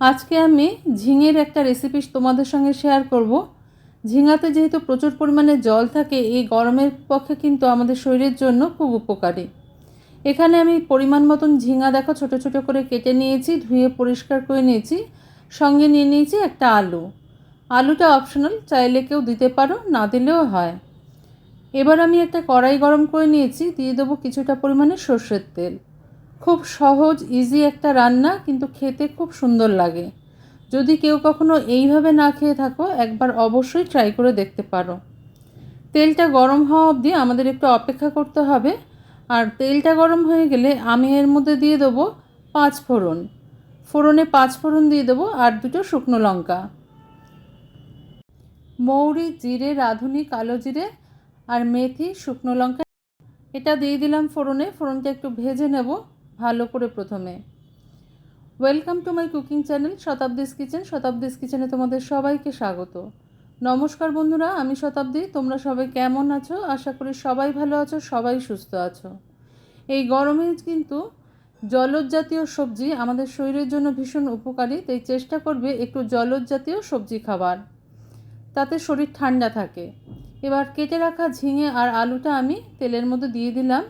আজকে আমি ঝিঙের একটা রেসিপি তোমাদের সঙ্গে শেয়ার করব। ঝিঙাতে যেহেতু প্রচুর পরিমাণে জল থাকে, এই গরমের পক্ষে কিন্তু আমাদের শরীরের জন্য খুব উপকারী। এখানে আমি পরিমাণ মতন ঝিঙা দেখো, ছোট ছোট করে কেটে নিয়েছি, ধুয়ে পরিষ্কার করে নিয়েছি। সঙ্গে নিয়ে নিয়েছি একটা আলু। আলুটা অপশনাল চাইলে কেউ দিতে পারো, না দিলেও হয়। এবার আমি একটা কড়াই গরম করে নিয়েছি, দিয়ে দেবো কিছুটা পরিমাণে সর্ষের তেল। খুব সহজ ইজি একটা রান্না, কিন্তু খেতে খুব সুন্দর লাগে। যদি কেউ কখনো এইভাবে না খেয়ে থাকো, একবার অবশ্যই ট্রাই করে দেখতে পারো। তেলটা গরম হওয়া অবধি আমাদের একটু অপেক্ষা করতে হবে। আর তেলটা গরম হয়ে গেলে আমি এর মধ্যে দিয়ে দেবো পাঁচ ফোড়ন। ফোড়নে পাঁচ ফোড়ন দিয়ে দেবো আর দুটো শুকনো লঙ্কা। মৌরি, জিরে, রাঁধুনি, কালো জিরে আর মেথি, শুকনো লঙ্কা। এটা দিয়ে দিলাম ফোড়নে। ফোড়নটা একটু ভেজে নেব। ভালো করে প্রথমে। Welcome to my cooking channel Shatabdi's kitchen Shatabdi's কিচেনে তোমাদের সবাইকে স্বাগত। নমস্কার বন্ধুরা, আমি শতাব্দী, তোমরা সবাই কেমন আছো? আশা করি সবাই ভালো আছো, সবাই সুস্থ আছো। এই গরমে কিন্তু জলজ জাতীয় সবজি আমাদের শরীরের জন্য ভীষণ উপকারী, তাই চেষ্টা করবে একটু জলজ জাতীয় সবজি খাবার। তাতে শরীর ঠান্ডা থাকে। এবার কেটে রাখা ঝিঙে আর আলুটা আমি তেলের মধ্যে দিয়ে দিলাম।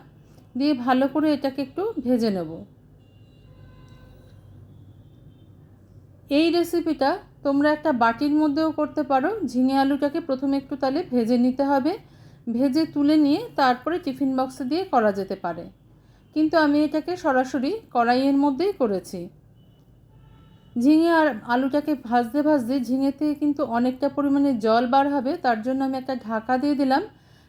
দিয়ে ভালো করে এটাকে একটু ভেজে নেব। এই রেসিপিটা তোমরা একটা বাটির মধ্যেও করতে পারো, ঝিঙে আলুটাকে প্রথমে একটু তাহলে ভেজে নিতে হবে। ভেজে তুলে নিয়ে তারপরে টিফিন বক্সে দিয়ে করা যেতে পারে। কিন্তু আমি এটাকে সরাসরি কড়াইয়ের মধ্যেই করেছি। ঝিঙে আর আলুটাকে ভাজতে ভাজতে ঝিঙে থেকে কিন্তু অনেকটা পরিমাণে জল বার হবে, তার জন্য আমি একটা ঢাকা দিয়ে দিলাম,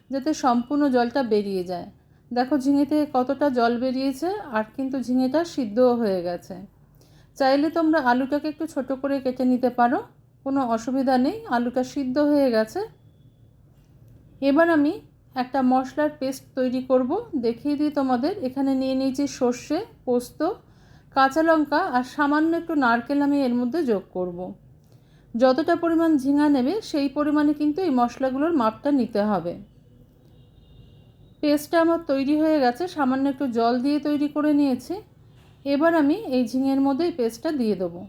যাতে সম্পূর্ণ জলটা বেরিয়ে যায়। দেখো ঝিঙে থেকে কতটা জল বেরিয়েছে আর কিন্তু ঝিঙেটা সিদ্ধও হয়ে গেছে। চাইলে তোমরা আলুটাকে একটু ছোট করে কেটে নিতে পারো, কোনো অসুবিধা নেই, আলুটা সিদ্ধ হয়ে গেছে। এবার আমি একটা মশলার পেস্ট তৈরি করব, দেখিয়ে দিই তোমাদের। এখানে নিয়ে নিয়েছি সর্ষে, পোস্ত, কাঁচা লঙ্কা আর সামান্য একটু নারকেল আমি এর মধ্যে যোগ করব। যতটা পরিমাণ ঝিঙা নেবে সেই পরিমাণে কিন্তু এই মশলাগুলোর মাপটা নিতে হবে। পেস্টটা আমার তৈরি হয়ে গেছে, সামান্য একটু জল দিয়ে তৈরি করে নিয়েছি। এবার আমি এই ঝিঙের মধ্যে এই পেস্টটা দিয়ে দেবো।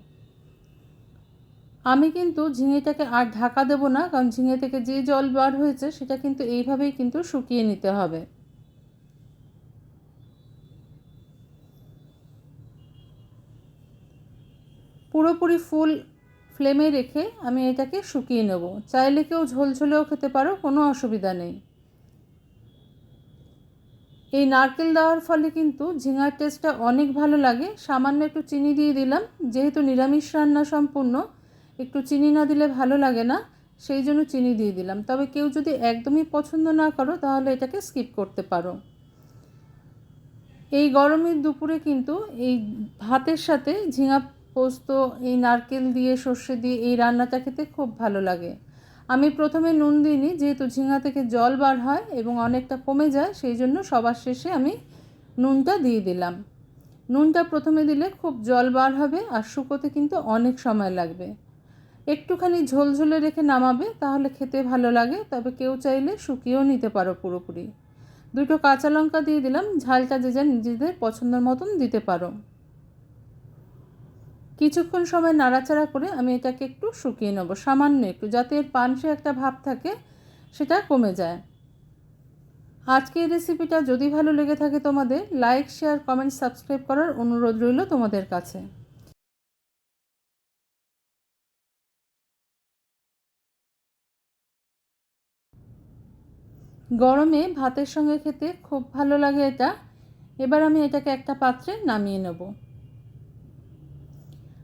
আমি কিন্তু ঝিঙেটাকে আর ঢাকা দেবো না, কারণ ঝিঙে থেকে যে জল বার হয়েছে, সেটা কিন্তু এইভাবেই কিন্তু শুকিয়ে নিতে হবে। পুরোপুরি ফুল ফ্লেমে রেখে আমি এটাকে শুকিয়ে নেব। চাইলে কেউ ঝোলঝোলেও খেতে পারো, কোনো অসুবিধা নেই। এই নারকেল দেওয়ার ফলে কিন্তু ঝিঙার টেস্টটা অনেক ভালো লাগে। সামান্য একটু চিনি দিয়ে দিলাম। যেহেতু নিরামিষ রান্না সম্পূর্ণ, একটু চিনি না দিলে ভালো লাগে না, সেই জন্য চিনি দিয়ে দিলাম। তবে কেউ যদি একদমই পছন্দ না করো, তাহলে এটাকে স্কিপ করতে পারো। এই গরমের দুপুরে কিন্তু এই ভাতের সাথে ঝিঙা পোস্ত, এই নারকেল দিয়ে, সর্ষে দিয়ে এই রান্নাটা খেতে খুব ভালো লাগে। আমি প্রথমে নুন দিইনি, যেহেতু ঝিঙা থেকে জল বার হয় এবং অনেকটা কমে যায়, সেই জন্য সবার শেষে আমি নুনটা দিয়ে দিলাম। নুনটা প্রথমে দিলে খুব জল বার হবে আর শুকোতে কিন্তু অনেক সময় লাগবে। একটুখানি ঝোলঝোলে রেখে নামাবে, তাহলে খেতে ভালো লাগে, তবে কেউ চাইলে শুকিয়েও নিতে পারো পুরোপুরি। দুটো কাঁচা লঙ্কা দিয়ে দিলাম, ঝালটা যে যা নিজেদের পছন্দের মতন দিতে পারো। কিছুক্ষণ সময় নাড়াচাড়া করে আমি এটাকে একটু শুকিয়ে নেব। সামান্য একটু, যাতে এর পানসে একটা ভাব থাকে, সেটা কমে যায়। আজকের রেসিপিটা যদি ভালো লেগে থাকে তোমাদের লাইক শেয়ার কমেন্ট সাবস্ক্রাইব করার অনুরোধ রইল তোমাদের কাছে। গরমে ভাতের সঙ্গে খেতে খুব ভালো লাগে এটা। এবার আমি এটাকে একটা পাত্রে নামিয়ে নেব।